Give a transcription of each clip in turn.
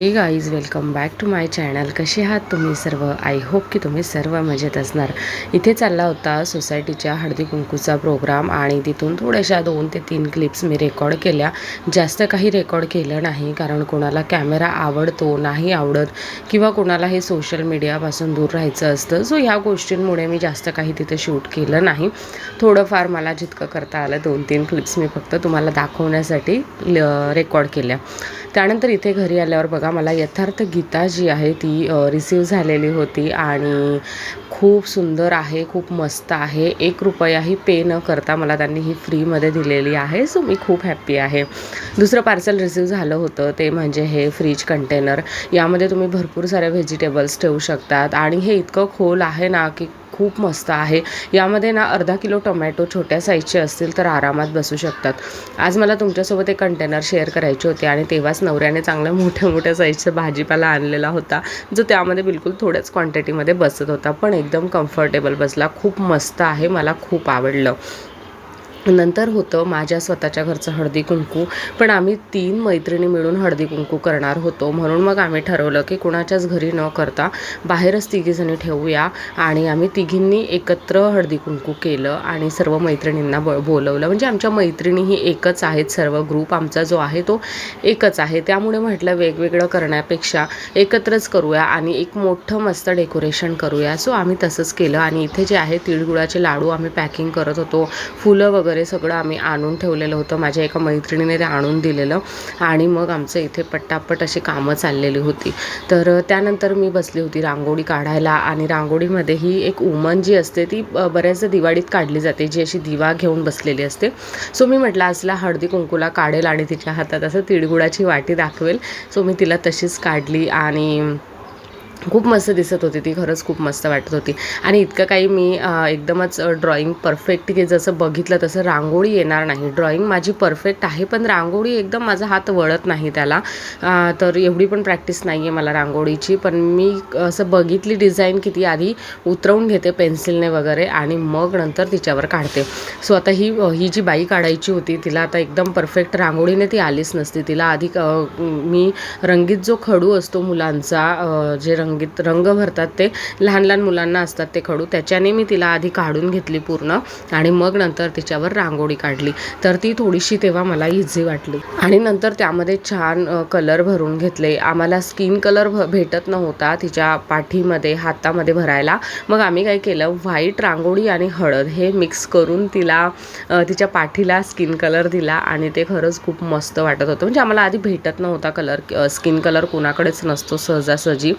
Hey guys welcome back to my channel कसे आहात तुम्ही सर्व? आय होप की तुम्ही सर्व मजेत असणार. इथे चालला होता सोसायटीच्या हळदी कुंकूचा प्रोग्राम आणि तिथून थोड्याशा दोन ते तीन क्लिप्स मी रेकॉर्ड केल्या. जास्त काही रेकॉर्ड केलं नाही कारण कोणाला कॅमेरा आवडतो नाही आवडत किंवा कोणाला हे सोशल मीडियापासून दूर राहायचं असतं. सो ह्या गोष्टींमुळे मी जास्त काही तिथे शूट केलं नाही. थोडंफार मला जितकं करता आलं दोन तीन क्लिप्स मी फक्त तुम्हाला दाखवण्यासाठी रेकॉर्ड केल्या. त्यानंतर इथे घरी आल्यावर बघा मला यथार्थ गीता जी आहे ती रिसीव झालेली होती आणि खूप सुंदर आहे खूप मस्त आहे. एक रुपयाही पे न करता मला त्यांनी ही फ्रीमध्ये दिलेली आहे सो मी खूप हॅप्पी आहे. दुसरं पार्सल रिसीव झालं होतं ते म्हणजे हे फ्रीज कंटेनर यामध्ये तुम्ही भरपूर सारे व्हेजिटेबल्स ठेवू शकतात. आणि हे इतकं खोल आहे ना की खूप मस्त आहे. यामध्ये ना अर्धा किलो टोमॅटो छोट्या साईजचे असतील तर आरामात बसू शकतात. आज मला तुमच्यासोबत एक कंटेनर शेअर करायचे होते आणि तेव्हाच नवऱ्याने चांगल्या मोठ्या मोठ्या साईजचा भाजीपाला आणलेला होता जो त्यामध्ये बिलकुल थोड्याच क्वांटिटीमध्ये बसत होता. पण एकदम कम्फर्टेबल बसला. खूप मस्त आहे. मला खूप आवडलं. नंतर होतं माझ्या स्वतःच्या घरचं हळदी कुंकू पण आम्ही तीन मैत्रिणी मिळून हळदी कुंकू करणार होतो. म्हणून मग आम्ही ठरवलं की कुणाच्याच घरी न करता बाहेरच तिघीजणी ठेवूया आणि आम्ही तिघींनी एकत्र हळदी कुंकू केलं आणि सर्व मैत्रिणींना ब बोलवलं. म्हणजे आमच्या मैत्रिणी ही एकच आहेत सर्व ग्रुप आमचा जो आहे तो एकच आहे. त्यामुळे म्हटलं वेगवेगळं करण्यापेक्षा एकत्रच करूया आणि एक मोठं मस्त डेकोरेशन करूया. सो आम्ही तसंच केलं आणि इथे जे आहे तिळगुळाचे लाडू आम्ही पॅकिंग करत होतो. फुलं वगैरे वगैरे सगळं आम्ही आणून ठेवलेलं होतं. माझ्या एका मैत्रिणीने ते आणून दिलेलं. आणि मग आमचं इथे पट्टापट अशी कामं चाललेली होती. तर त्यानंतर मी बसली होती रांगोळी काढायला. आणि रांगोळीमध्ये ही एक उमन जी असते ती बऱ्याचदा दिवाळीत काढली जाते. जी अशी दिवा घेऊन बसलेली असते. सो मी म्हटलं असला हळदी कुंकूला काढेल आणि तिच्या हातात असं तिळगुळाची वाटी दाखवेल. सो मी तिला तशीच काढली. आणि खूप मस्त दिसत होती ती खरंच खूप मस्त वाटत होती. आणि इतकं काही मी एकदमच ड्रॉइंग परफेक्ट की जसं बघितलं तसं रांगोळी येणार नाही. ड्रॉइंग माझी परफेक्ट आहे पण रांगोळी एकदम माझा हात वळत नाही त्याला. तर एवढी पण प्रॅक्टिस नाही आहे मला रांगोळीची पण मी असं बघितली डिझाईन किती आधी उतरवून घेते पेन्सिलने वगैरे आणि मग नंतर तिच्यावर काढते. सो आता ही ही जी बाई काढायची होती तिला आता एकदम परफेक्ट रांगोळीने ती आलीच नसती. तिला आधी मी रंगीत जो खडू असतो मुलांचा जे रंग रंगीत रंग भरतात ते. लहान लहान मुलांना असतात ते खडू. त्याच्याने मी तिला आधी काढून घेतली पूर्ण आणि मग नंतर तिच्यावर रांगोळी काढली. तर ती थोडीशी तेव्हा मला इझी वाटली. आणि नंतर त्यामध्ये छान कलर भरून घेतले. आम्हाला स्किन कलर भ भेटत नव्हता तिच्या पाठीमध्ये हातामध्ये भरायला. मग आम्ही काय केलं? व्हाईट रांगोळी आणि हळद हे मिक्स करून तिला तिच्या पाठीला स्किन कलर दिला आणि ते खरंच खूप मस्त वाटत होतं. म्हणजे आम्हाला आधी भेटत नव्हता कलर स्किन कलर कोणाकडेच नसतो सहजासहजी.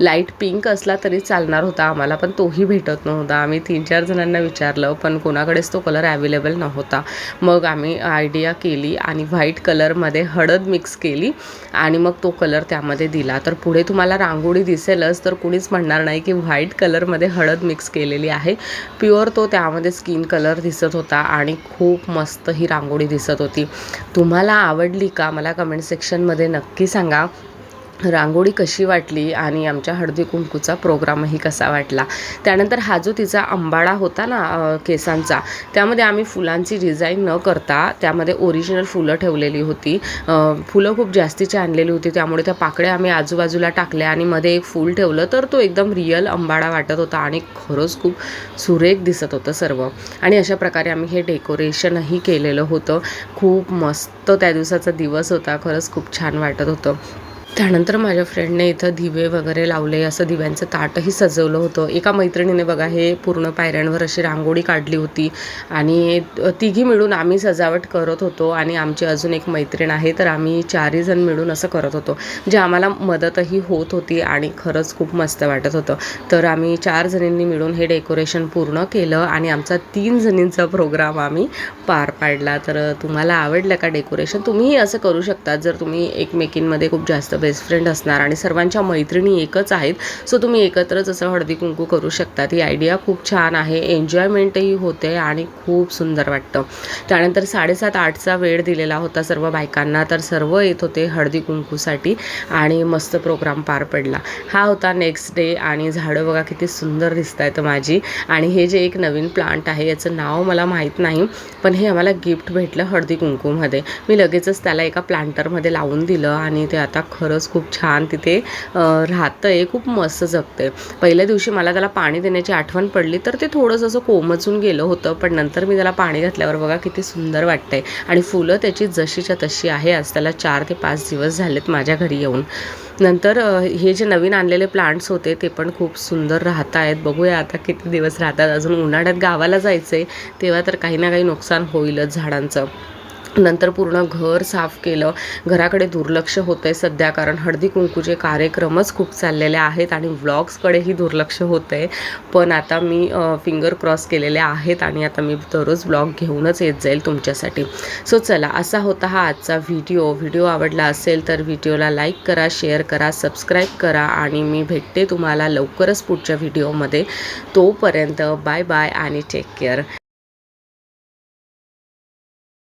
लाइट पिंक असला तरी चालणार होता आम्हाला पण तोही भेटत नव्हता. आम्ही तीन चार जणांना विचारलं पण कोणाकडेच तो कलर अवेलेबल नव्हता. मग आम्ही आयडिया केली आणि व्हाईट कलरमध्ये हळद मिक्स केली आणि मग तो कलर त्यामध्ये दिला. तर पुढे तुम्हाला रांगोळी दिसेलच तर कुणीच म्हणणार नाही की व्हाईट कलरमध्ये हळद मिक्स केलेली आहे. प्युअर तो त्यामध्ये स्किन कलर दिसत होता आणि खूप मस्त ही रांगोळी दिसत होती. तुम्हाला आवडली का? मला कमेंट सेक्शनमध्ये नक्की सांगा. रांगोळी कशी वाटली आणि आमच्या हळदी कुंकूचा प्रोग्रामही कसा वाटला? त्यानंतर हा जो तिचा अंबाडा होता ना केसांचा त्यामध्ये आम्ही फुलांची डिझाईन न करता त्यामध्ये ओरिजिनल फुलं ठेवलेली होती. फुलं खूप जास्तीची आणलेली होती. त्यामुळे त्या पाकड्या आम्ही आजूबाजूला टाकल्या आणि मध्ये एक फूल ठेवलं तर तो एकदम रिअल अंबाडा वाटत होता आणि खरंच खूप सुरेख दिसत होतं सर्व. आणि अशा प्रकारे आम्ही हे डेकोरेशनही केलेलं होतं. खूप मस्त त्या दिवसाचा दिवस होता. खरंच खूप छान वाटत होतं. त्यानंतर माझ्या फ्रेंडने इथं दिवे वगैरे लावले. असं दिव्यांचं ताटही सजवलं होतं. एका मैत्रिणीने बघा हे पूर्ण पायऱ्यांवर अशी रांगोळी काढली होती. आणि तिघी मिळून आम्ही सजावट करत होतो आणि आमची अजून एक मैत्रीण आहे तर आम्ही चारही जण मिळून असं करत होतो जे आम्हाला मदतही होत होती आणि खरंच खूप मस्त वाटत होतं. तर आम्ही चार जणींनी मिळून हे डेकोरेशन पूर्ण केलं आणि आमचा तीन जणींचा प्रोग्राम आम्ही पार पाडला. तर तुम्हाला आवडलं का डेकोरेशन तुम्हीही असं करू शकता जर तुम्ही एकमेकींमध्ये खूप जास्त बेस्ट फ्रेंड असणार आणि सर्वांच्या मैत्रिणी एकच आहेत. सो तुम्ही एकत्रच असं हळदी कुंकू करू शकता ही आयडिया खूप छान आहे. एन्जॉयमेंटही होते आणि खूप सुंदर वाटतं. त्यानंतर साडेसात आठचा वेळ दिलेला होता सर्व बायकांना. तर सर्व येत होते हळदी कुंकूसाठी आणि मस्त प्रोग्राम पार पडला. हा होता नेक्स्ट डे आणि झाडं बघा किती सुंदर दिसत आहेत माझी. आणि हे जे एक नवीन प्लांट आहे याचं नाव मला माहीत नाही पण हे आम्हाला गिफ्ट भेटलं हळदी कुंकूमध्ये. मी लगेचच त्याला एका प्लांटरमध्ये लावून दिलं आणि ते आता खरं खरंच खूप छान तिथे राहतं आहे खूप मस्त जगते पहिल्या दिवशी मला त्याला पाणी देण्याची आठवण पडली तर ते थोडंसं असं कोमचून गेलं होतं पण नंतर मी त्याला पाणी घातल्यावर बघा किती सुंदर वाटतंय. आणि फुलं त्याची जशीच्या तशी आहे आज त्याला चार ते पाच दिवस झालेत माझ्या घरी येऊन. नंतर हे जे नवीन आणलेले प्लांट्स होते ते पण खूप सुंदर राहत आहेत बघूया आता किती दिवस राहतात. अजून उन्हाळ्यात गावाला जायचं आहे तेव्हा तर काही ना काही नुकसान होईलच झाडांचं. नंतर पूर्ण घर साफ केलं. घराकडे दुर्लक्ष होतं आहे सध्या कारण हळदी कुंकूचे कार्यक्रमच खूप चाललेले आहेत आणि व्लॉग्सकडेही दुर्लक्ष होतं आहे पण आता मी फिंगर क्रॉस केलेले आहेत आणि आता मी दररोज ब्लॉग घेऊनच येत जाईल तुमच्यासाठी. सो चला असा होता हा आजचा व्हिडिओ व्हिडिओ आवडला असेल तर व्हिडिओला लाईक करा शेअर करा सबस्क्राईब करा आणि मी भेटते तुम्हाला लवकरच पुढच्या व्हिडिओमध्ये तोपर्यंत बाय बाय आणि टेक केअर